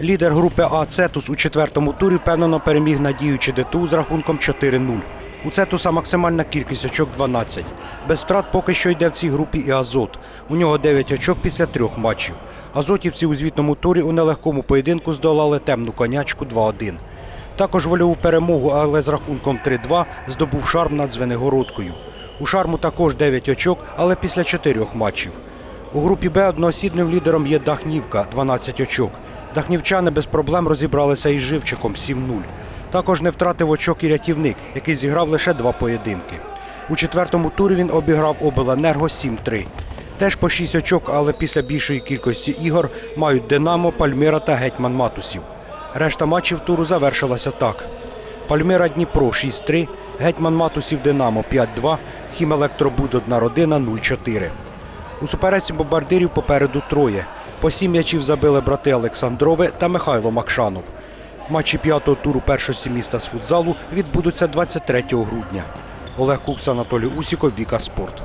Лідер групи А Цетус у четвертому турі впевнено переміг надіючи ДТУ з рахунком 4-0. У Цетуса максимальна кількість очок 12. Без втрат поки що йде в цій групі і Азот. У нього 9 очок після трьох матчів. Азотівці у звітному турі у нелегкому поєдинку здолали темну конячку 2-1. Також вольову перемогу, але з рахунком 3-2 здобув шарм над Звенигородкою. У шарму також 9 очок, але після чотирьох матчів. У групі Б одноосібним лідером є Дахнівка 12 очок. Дахнівчани без проблем розібралися із Живчиком 7-0. Також не втратив очок і рятівник, який зіграв лише два поєдинки. У четвертому турі він обіграв обленерго 7-3. Теж по 6 очок, але після більшої кількості ігор мають Динамо, Пальмира та Гетьман Матусів. Решта матчів туру завершилася так. Пальмира Дніпро 6-3, Гетьман Матусів Динамо 5-2, Хімелектробуд одна родина 0-4. У супереці бомбардирів попереду троє. По сім м'ячів забили брати Олександрове та Михайло Макшанов. Матчі п'ятого туру першості міста з футзалу відбудуться 23 грудня. Олег Кукс, Анатолій Усіков, Віка Спорт.